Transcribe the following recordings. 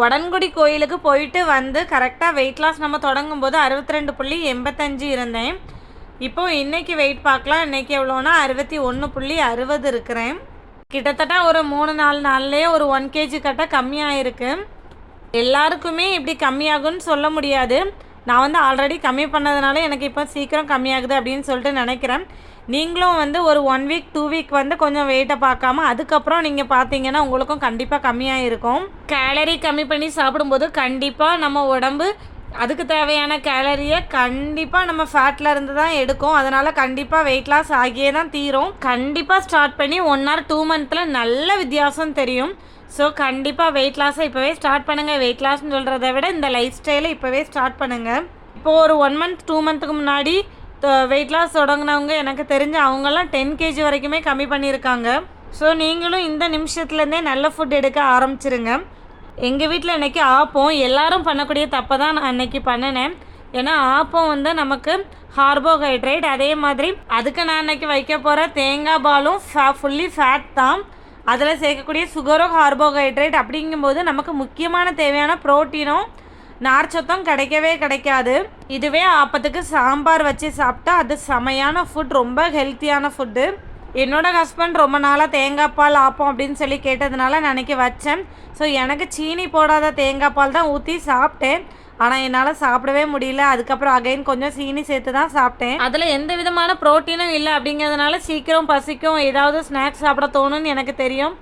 உடன்குடி கோயிலுக்கு போயிட்டு வந்து கரெக்டாக வெயிட் லாஸ் நம்ம தொடங்கும் போது அறுபத்தி ரெண்டு புள்ளி எண்பத்தஞ்சு இருந்தேன். இப்போ இன்னைக்கு வெயிட் பார்க்கலாம். இன்னைக்கு எவ்வளோனா அறுபத்தி ஒன்று புள்ளி அறுபது இருக்கிறேன். கிட்டத்தட்ட ஒரு மூணு நாலு நாள்லேயே ஒரு ஒன் கேஜி கட்ட கம்மியாகிருக்கு எல்லாருக்குமே இப்படி கம்மியாகும்னு சொல்ல முடியாது. நான் வந்து ஆல்ரெடி கம்மி பண்ணதுனால எனக்கு இப்போ சீக்கிரம் கம்மியாகுது அப்படின்னு சொல்லிட்டு நினைக்கிறேன். நீங்களும் வந்து ஒரு ஒன் வீக் டூ வீக் வந்து கொஞ்சம் வெயிட்டை பார்க்காம அதுக்கப்புறம் நீங்கள் பார்த்தீங்கன்னா உங்களுக்கும் கண்டிப்பாக கம்மியாக இருக்கும் கேலரி கம்மி பண்ணி சாப்பிடும்போது கண்டிப்பாக நம்ம உடம்பு அதுக்கு தேவையான கேலரியை கண்டிப்பாக நம்ம ஃபேட்டில் இருந்து தான் எடுக்கும். அதனால் கண்டிப்பாக வெயிட் லாஸ் ஆகியே தான் தீரும். கண்டிப்பாக ஸ்டார்ட் பண்ணி ஒன் ஆர் டூ மந்த்தில் நல்ல வித்தியாசம் தெரியும். ஸோ கண்டிப்பாக வெயிட் லாஸை இப்போவே ஸ்டார்ட் பண்ணுங்கள் வெயிட் லாஸ்னு சொல்கிறத விட இந்த லைஃப் ஸ்டைலை இப்போவே ஸ்டார்ட் பண்ணுங்கள் இப்போது ஒரு ஒன் மந்த் டூ மந்த்துக்கு முன்னாடி வெயிட் லாஸ் தொடங்கினவங்க எனக்கு தெரிஞ்ச அவங்கெல்லாம் டென் கேஜி வரைக்குமே கம்மி பண்ணியிருக்காங்க. ஸோ நீங்களும் இந்த நிமிஷத்துலேருந்தே நல்ல ஃபுட் எடுக்க ஆரம்பிச்சிருங்க. எங்கள் வீட்டில் இன்றைக்கி ஆப்பம் எல்லாரும் பண்ணக்கூடிய தப்பை தான் நான் அன்னைக்கு பண்ணினேன். ஏன்னா ஆப்பம் வந்து நமக்கு கார்போஹைட்ரேட் அதே மாதிரி அதுக்கு நான் அன்னைக்கு வைக்க போகிற தேங்காய் பாலும் ஃபே ஃபுல்லி ஃபேட் தான். அதில் சேர்க்கக்கூடிய சுகரும் கார்போஹைட்ரேட் அப்படிங்கும்போது நமக்கு முக்கியமான தேவையான ப்ரோட்டீனும் நார்ச்சத்தம் கிடைக்கவே கிடைக்காது. இதுவே ஆப்பத்துக்கு சாம்பார் வச்சு சாப்பிட்டா அது செமையான ஃபுட் ரொம்ப ஹெல்த்தியான ஃபுட்டு என்னோட ஹஸ்பண்ட் ரொம்ப நாளாக தேங்காய் பால் ஆப்போம் அப்படின்னு சொல்லி கேட்டதுனால நான் அன்றைக்கி வச்சேன். ஸோ எனக்கு சீனி போடாத தேங்காய் பால் தான் ஊற்றி சாப்பிட்டேன். ஆனால் என்னால் சாப்பிடவே முடியல. அதுக்கப்புறம் அகைன் கொஞ்சம் சீனி சேர்த்து தான் சாப்பிட்டேன். அதில் எந்த விதமான ப்ரோட்டீனும் இல்லை அப்படிங்கிறதுனால சீக்கிரம் பசிக்கும். ஏதாவது ஸ்நாக்ஸ் சாப்பிட தோணும்னு எனக்கு தெரியும்.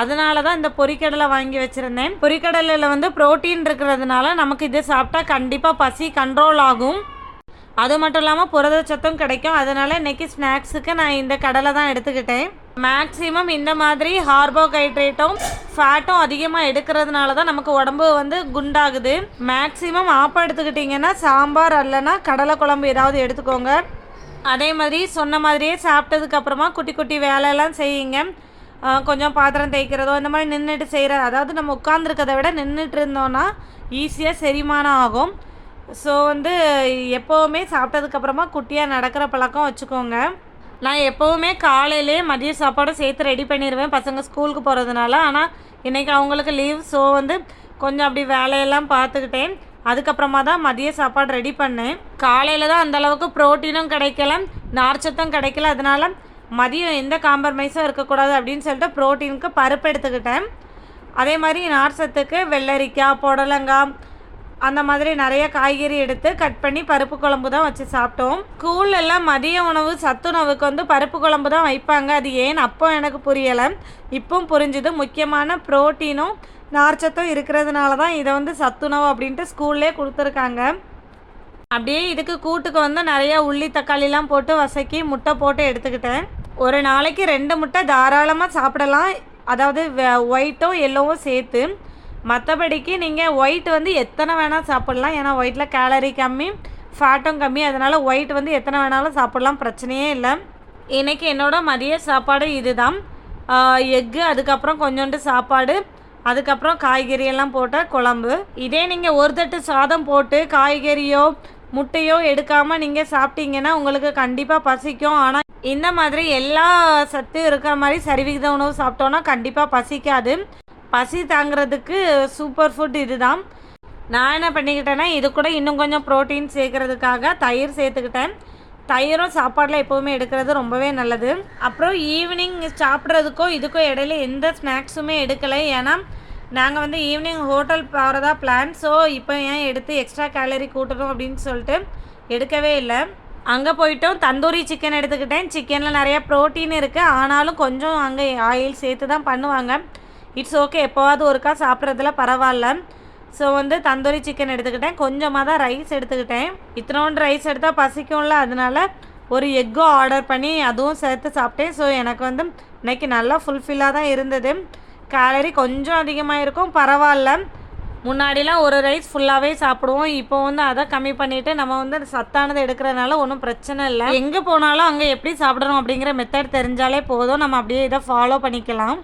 அதனால தான் இந்த பொரிக்கடலை வாங்கி வச்சுருந்தேன். பொரிக்கடலையில் வந்து ப்ரோட்டீன் இருக்கிறதுனால நமக்கு இது சாப்பிட்டா கண்டிப்பாக பசி கண்ட்ரோல் ஆகும். அது மட்டும் இல்லாமல் புரதச்சத்தும் கிடைக்கும். அதனால் இன்றைக்கி ஸ்நாக்ஸுக்கு நான் இந்த கடலை தான் எடுத்துக்கிட்டேன். மேக்ஸிமம் இந்த மாதிரி ஹார்போஹைட்ரேட்டும் ஃபேட்டும் அதிகமாக எடுக்கிறதுனால தான் நமக்கு உடம்பு வந்து குண்டாகுது. மேக்ஸிமம் ஆப்பம் எடுத்துக்கிட்டிங்கன்னா சாம்பார் அல்லனா கடலை குழம்பு ஏதாவது எடுத்துக்கோங்க. அதே மாதிரி சொன்ன மாதிரியே சாப்பிட்டதுக்கப்புறமா குட்டி குட்டி வேலையெல்லாம் செய்யுங்க. கொஞ்சம் பாத்திரம் தேய்க்கிறதோ இந்த மாதிரி நின்றுட்டு செய்கிற அதாவது நம்ம உட்காந்துருக்கதை விட நின்றுட்டு இருந்தோன்னா ஈஸியாக செரிமானம் ஆகும். ஸோ வந்து எப்போவுமே சாப்பிட்டதுக்கப்புறமா குட்டியாக நடக்கிற பழக்கம் வச்சுக்கோங்க. நான் எப்போவுமே காலையிலே மதிய சாப்பாடு சேர்த்து ரெடி பண்ணிடுவேன் பசங்க ஸ்கூலுக்கு போகிறதுனால ஆனால் இன்றைக்கி அவங்களுக்கு லீவ் ஸோ வந்து கொஞ்சம் அப்படி வேலையெல்லாம் பார்த்துக்கிட்டேன். அதுக்கப்புறமா தான் மதிய சாப்பாடு ரெடி பண்ணேன். காலையில் தான் அந்தளவுக்கு ப்ரோட்டீனும் கிடைக்கல நார்ச்சத்தும் கிடைக்கல. அதனால் மதியம் எந்த காம்ப்ரமைஸும் இருக்கக்கூடாது அப்படின்னு சொல்லிட்டு ப்ரோட்டீனுக்கு பருப்பு எடுத்துக்கிட்டேன். அதே மாதிரி நார்ச்சத்துக்கு வெள்ளரிக்காய் புடலங்காய் அந்த மாதிரி நிறைய காய்கறி எடுத்து கட் பண்ணி பருப்பு குழம்பு தான் வச்சு சாப்பிட்டோம். ஸ்கூல்லெல்லாம் மதிய உணவு சத்துணவுக்கு வந்து பருப்பு குழம்பு தான் வைப்பாங்க. அது ஏன்னு அப்போ எனக்கு புரியலை. இப்போவும் புரிஞ்சுது. முக்கியமான ப்ரோட்டீனும் நார்ச்சத்தும் இருக்கிறதுனால தான் இதை வந்து சத்துணவு அப்படின்ட்டு ஸ்கூல்லே கொடுத்துருக்காங்க. அப்படியே இதுக்கு கூட்டுக்கு வந்து நிறைய உள்ளி தக்காளிலாம் போட்டு வசக்கி முட்டை போட்டு எடுத்துக்கிட்டேன். ஒரு நாளைக்கு ரெண்டு முட்டை தாராளமாக சாப்பிடலாம். அதாவது ஒயிட்டும் எல்லோவும் சேர்த்து. மற்றபடிக்கு நீங்கள் ஒயிட் வந்து எத்தனை வேணால் சாப்பிட்லாம். ஏன்னா ஒயிட்டில் கேலரி கம்மி ஃபேட்டும் கம்மி. அதனால் ஒயிட் வந்து எத்தனை வேணாலும் சாப்பிட்லாம். பிரச்சனையே இல்லை. இன்றைக்கி என்னோடய மதிய சாப்பாடு இதுதான். எக்கு அதுக்கப்புறம் கொஞ்சோண்டு சாப்பாடு. அதுக்கப்புறம் காய்கறியெல்லாம் போட்ட குழம்பு. இதே நீங்கள் ஒரு தட்டு சாதம் போட்டு காய்கறியோ முட்டையோ எடுக்காமல் நீங்கள் சாப்பிட்டீங்கன்னா உங்களுக்கு கண்டிப்பாக பசிக்கும். ஆனால் இந்த மாதிரி எல்லா சத்து இருக்கிற மாதிரி சரிவிகித உணவு சாப்பிட்டோன்னா கண்டிப்பாக பசிக்காது. பசி தாங்கிறதுக்கு சூப்பர் ஃபுட் இதுதான். நான் என்ன பண்ணிக்கிட்டேன்னா இது கூட இன்னும் கொஞ்சம் ப்ரோட்டீன் சேர்க்கறதுக்காக தயிர் சேர்த்துக்கிட்டேன். தயிரும் சாப்பாடில் எப்போவுமே எடுக்கிறது ரொம்பவே நல்லது. அப்புறம் ஈவினிங் சாப்பிட்றதுக்கோ இதுக்கோ இடையில எந்த ஸ்நாக்ஸுமே எடுக்கலை. ஏன்னா நாங்கள் வந்து ஈவினிங் ஹோட்டல் போகிறதா பிளான் ஸோ இப்போ ஏன் எடுத்து எக்ஸ்ட்ரா கேலரி கூட்டணும் அப்படின்னு சொல்லிட்டு எடுக்கவே இல்லை. அங்கே போயிட்டோம். தந்தூரி சிக்கன் எடுத்துக்கிட்டேன். சிக்கனில் நிறையா ப்ரோட்டீன் இருக்குது ஆனாலும் கொஞ்சம் அங்கே ஆயில் சேர்த்து தான் பண்ணுவாங்க. இட்ஸ் ஓகே எப்போவாவது ஒருக்கா சாப்பிட்றதுல பரவாயில்ல. ஸோ வந்து தந்தூரி சிக்கன் எடுத்துக்கிட்டேன். கொஞ்சமாக தான் ரைஸ் எடுத்துக்கிட்டேன். இத்தனோண்டு ரைஸ் எடுத்தால் பசிக்கும்ல. அதனால ஒரு எக்கும் ஆர்டர் பண்ணி அதுவும் சேர்த்து சாப்பிட்டேன். ஸோ எனக்கு வந்து இன்றைக்கி நல்லா ஃபுல்ஃபில்லாக தான் இருந்தது. கேலரி கொஞ்சம் அதிகமாக இருக்கும். பரவாயில்ல. முன்னாடிலாம் ஒரு ரைஸ் ஃபுல்லாகவே சாப்பிடுவோம். இப்போ வந்து அதை கம்மி பண்ணிவிட்டு நம்ம வந்து சத்தானது எடுக்கிறதுனால ஒன்றும் பிரச்சனை இல்லை. எங்கே போனாலும் அங்கே எப்படி சாப்பிடணும் அப்படிங்கிற மெத்தட் தெரிஞ்சாலே போதும். நம்ம அப்படியே இதை ஃபாலோ பண்ணிக்கலாம்.